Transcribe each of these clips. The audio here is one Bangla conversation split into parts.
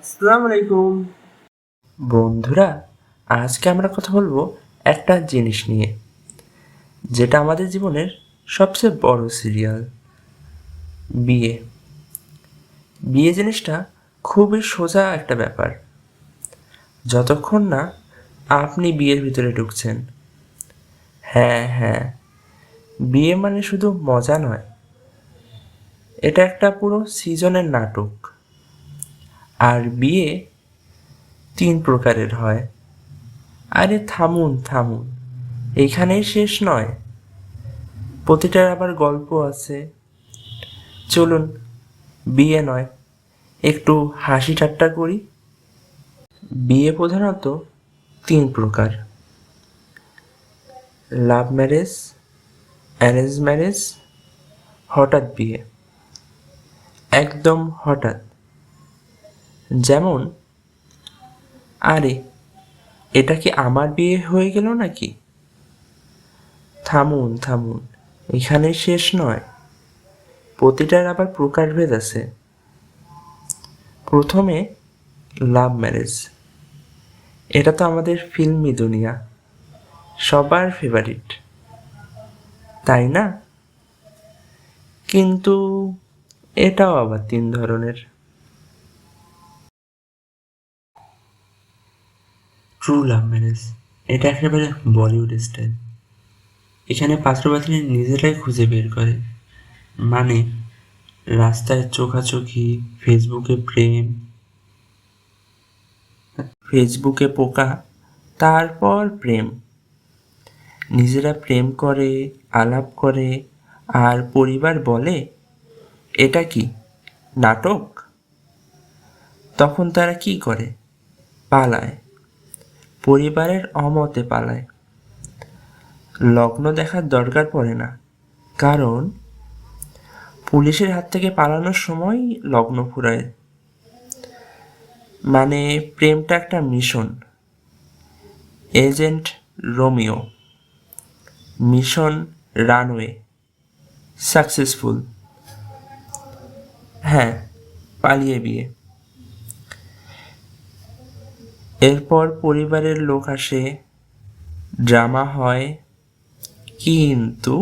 আসসালামু আলাইকুম বন্ধুরা, আজকে আমরা কথা বলব একটা জিনিস নিয়ে, যেটা আমাদের জীবনের সবচেয়ে বড় সিরিয়াল বিয়ে। বিয়ে জিনিসটা খুবই সোজা একটা ব্যাপার। যতক্ষণ না আপনি বিয়ের ভিতরে ঢুকছেন হ্যাঁ হ্যাঁ বিয়ে মানে শুধু মজা নয়, এটা একটা পুরো সিজনের নাটক। আর বিয়ে তিন প্রকারের হয়। আরে থামুন থামুন। এইখানেই শেষ নয়। প্রতিটার আবার গল্প আছে। চলুন, বিয়ে নয়। একটু হাসি ঠাট্টা করি। বিয়ে প্রধানত তিন প্রকার। লাভ ম্যারেজ, অ্যারেঞ্জ ম্যারেজ, হঠাৎ বিয়ে। একদম হঠাৎ। যেমন, আরে, এটা কি আমার বিয়ে হয়ে গেল নাকি? থামুন থামুন এখানে শেষ নয়। প্রতিটার আবার প্রকারভেদ আছে। প্রথমে লাভ ম্যারেজ এটা তো আমাদের ফিল্মি দুনিয়া, সবার ফেভারিট তাই না? কিন্তু এটাও আবার তিন ধরনের। ট্রু লাভ ম্যারেজ এটা একেবারে বলিউড স্টাইল এখানে পাত্রপাত্রী নিজেরাই খুঁজে বের করে। মানে রাস্তায় চোখাচোখি ফেসবুকে প্রেম ফেসবুকে পোকা, তারপর প্রেম। নিজেরা প্রেম করে, আলাপ করে, আর পরিবার বলে, এটা কি নাটক? তখন তারা কি করে? পালায়। পরিবারের অমতে পালায়। লগ্ন দেখার দরকার পড়ে না, কারণ পুলিশের হাত থেকে পালানোর সময় লগ্ন ফুরায়। মানে প্রেমটা একটা mission. Agent Romeo, mission runway, successful. হ্যাঁ পালিয়ে বিয়ে। এরপর পরিবারের লোক আসে। ড্রামা হয়। কিন্তু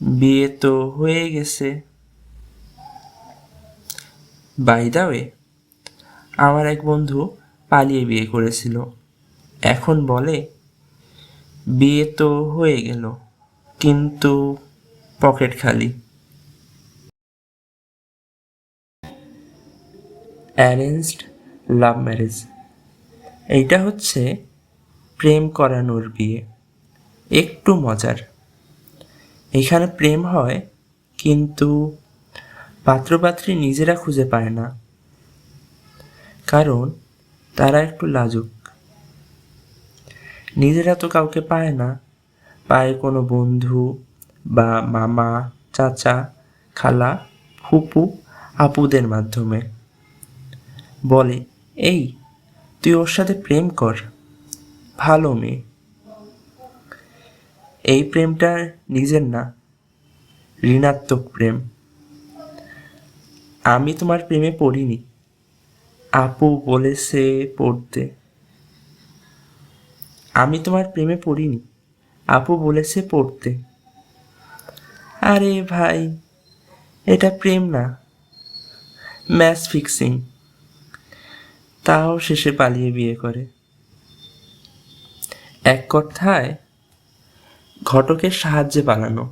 বিয়ে তো হয়ে গেছে। বাই দা আমার এক বন্ধু পালিয়ে বিয়ে করেছিল। এখন বলে, বিয়ে তো হয়ে গেল, কিন্তু পকেট খালি। অ্যারেঞ্জড লাভ ম্যারেজ এইটা হচ্ছে প্রেম করানোর বিয়ে। একটু মজার। এখানে প্রেম হয়, কিন্তু পাত্রপাত্রী নিজেরা খুঁজে পায় না। কারণ তারা একটু লাজুক। নিজেরা তো কাউকে পায় না। পায় কোনো বন্ধু বা মামা, চাচা, খালা, ফুপু, আপুদের মাধ্যমে। বলে এই, তুই ওর সাথে প্রেম কর। ভালো মেয়ে। এই প্রেমটা নিজের না, ঋণাত্মক প্রেম। আমি তোমার প্রেমে পড়িনি। আপু বলেছে পড়তে। আমি তোমার প্রেমে পড়িনি। আপু বলেছে পড়তে। আরে ভাই, এটা প্রেম না। Match fixing. তাও শেষে পালিয়ে বিয়ে করে। এক কথায়, ঘটকের সাহায্যে পালানো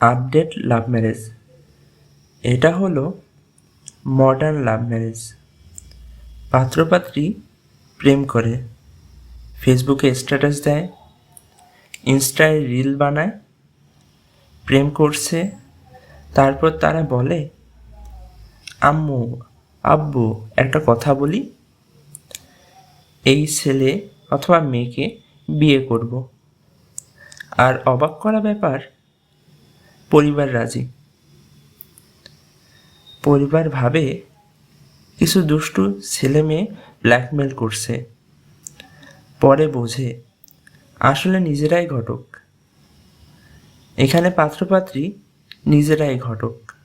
আপডেট লাভ ম্যারেজ। এটা হলো মডার্ন লাভ ম্যারেজ। পাত্রপাত্রী প্রেম করে, ফেসবুকে স্ট্যাটাস দেয়, ইনস্টায় রিল বানায়, প্রেম করছে, তারপর তারা বলে আম্মু, আব্বু একটা কথা বলি। এই ছেলে অথবা মেয়েকে বিয়ে করব। আর অবাক করা ব্যাপার, পরিবার রাজি। পরিবার ভাবে কিছু দুষ্টু ছেলে মেয়ে ব্ল্যাকমেল করছে। পরে বোঝে, আসলে নিজেরাই ঘটক। এখানে পাত্রপাত্রী নিজেরাই ঘটক।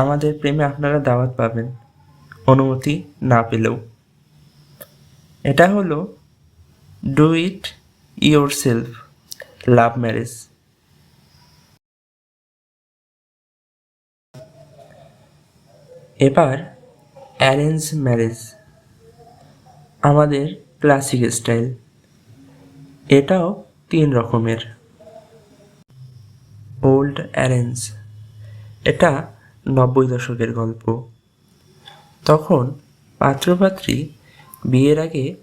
আমাদের প্রেমে আপনারা দাওয়াত পাবেন। অনুমতি না পেলেও। এটা হলো do it yourself love marriage এবার অ্যারেঞ্জ ম্যারেজ আমাদের ক্লাসিক স্টাইল এটাও তিন রকমের। ওল্ড অ্যারেঞ্জ এটা নব্বই দশকের গল্প। তখন পাত্রপাত্রী বিয়ের আগে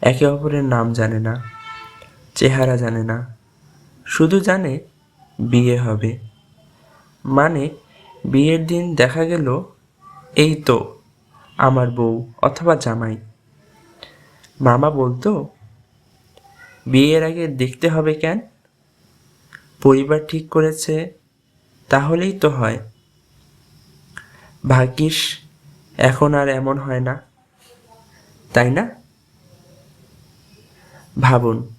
একে অপরের নাম জানে না, চেহারা জানে না, শুধু জানে বিয়ে হবে। মানে বিয়ের দিন দেখা গেল, এই তো, আমার বউ অথবা জামাই। মামা বলতো, বিয়ের আগে দেখতে হবে কেন? পরিবার ঠিক করেছে, তাহলেই তো হয়। ভাগ্যিস, এখন আর এমন হয় না। তাই না? ভাবুন,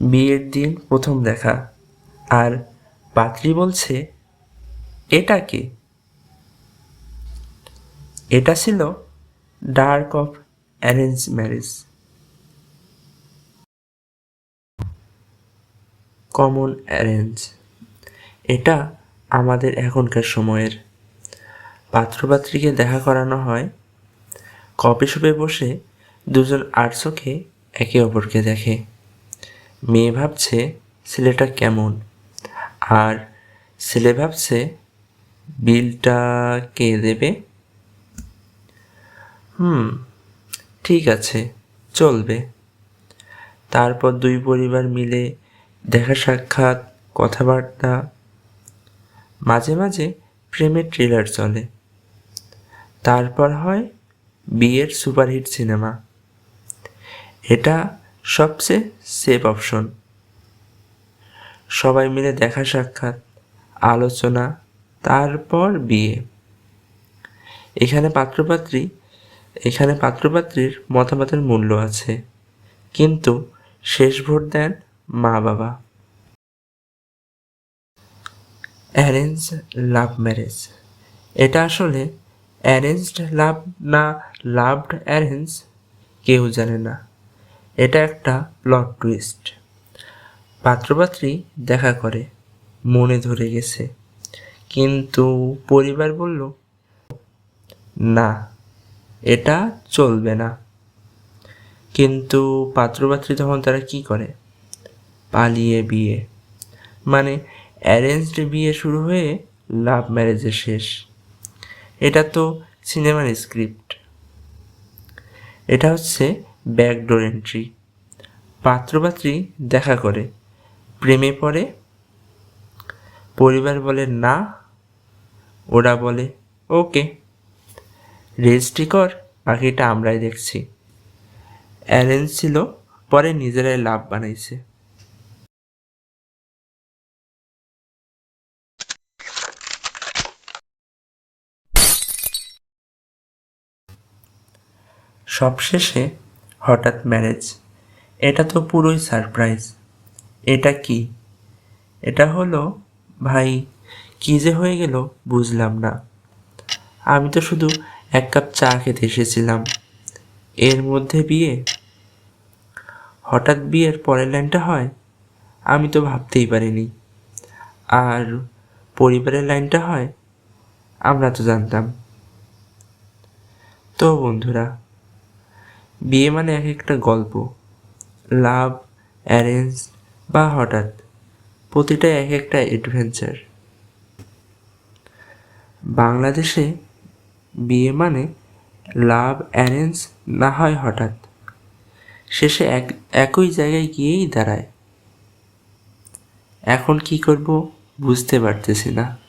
বিয়ের দিন প্রথম দেখা, আর পাত্রী বলছে, এটা কে? এটা ছিল dark of arrange marriage. Common arrange. এটা আমাদের এখনকার সময়ের পাত্রপাত্রীকে দেখা করানো হয়। কফি শপে বসে দুজন আর চোখে একে অপরকে দেখে। মেয়ে ভাবছে, ছেলেটা কেমন? আর ছেলে ভাবছে, বিলটা কে দেবে? হুম, ঠিক আছে, চলবে। তারপর দুই পরিবার মিলে দেখা সাক্ষাৎ, কথাবার্তা। মাঝে মাঝে প্রেমের ট্রেলার চলে। তারপর হয় বিয়ের সুপারহিট সিনেমা। এটা সবচেয়ে সেফ অপশন সবাই মিলে দেখা সাক্ষাৎ, আলোচনা, তারপর বিয়ে। এখানে পাত্রপাত্রী, এখানে পাত্রপাত্রীর মতামতের মূল্য আছে। কিন্তু শেষ ভোট দেন মা বাবা অ্যারেঞ্জ লাভ ম্যারেজ এটা আসলে অ্যারেঞ্জড লাভ না লাভড অ্যারেঞ্জ, কেউ জানে না। এটা একটা প্লট টুইস্ট পাত্রপাত্রী দেখা করে, মনে ধরে গেছে। কিন্তু পরিবার বলল, না, এটা চলবে না। কিন্তু পাত্রপাত্রী তখন তারা কি করে? পালিয়ে বিয়ে। মানে অ্যারেঞ্জড বিয়ে শুরু হয়ে লাভ ম্যারেজের শেষ। এটা তো সিনেমার স্ক্রিপ্ট এটা হচ্ছে ব্যাকডোর এন্ট্রি পাত্রপাত্রী দেখা করে। প্রেমে পড়ে। পরিবার বলে না, ওরা বলে, ওকে রেজিস্ট্রি কর, বাকিটা আমরাই দেখছি। অ্যারেঞ্জ ছিল, পরে নিজেরাই লাভ বানাইছে। সবশেষে হঠাৎ ম্যারেজ এটা তো পুরোই সারপ্রাইজ এটা কি? এটা হলো, ভাই, কী যে হয়ে গেল বুঝলাম না। আমি তো শুধু এক কাপ চা খেতে এসেছিলাম। এর মধ্যে বিয়ে? হঠাৎ বিয়ের পরের লাইনটা হয়? আমি তো ভাবতেই পারিনি। আর পরিবারের লাইনটা হয়? আমরা তো জানতাম। তো বন্ধুরা বিয়ে মানে এক একটা গল্প, লাভ, অ্যারেঞ্জ বা হঠাৎ। প্রতিটা এক একটা অ্যাডভেঞ্চার। বাংলাদেশে বিয়ে মানে লাভ, অ্যারেঞ্জ না হয় হঠাৎ। শেষে এক, একই জায়গায় গিয়েই দাঁড়ায়। এখন কি করব বুঝতে পারতেছি না।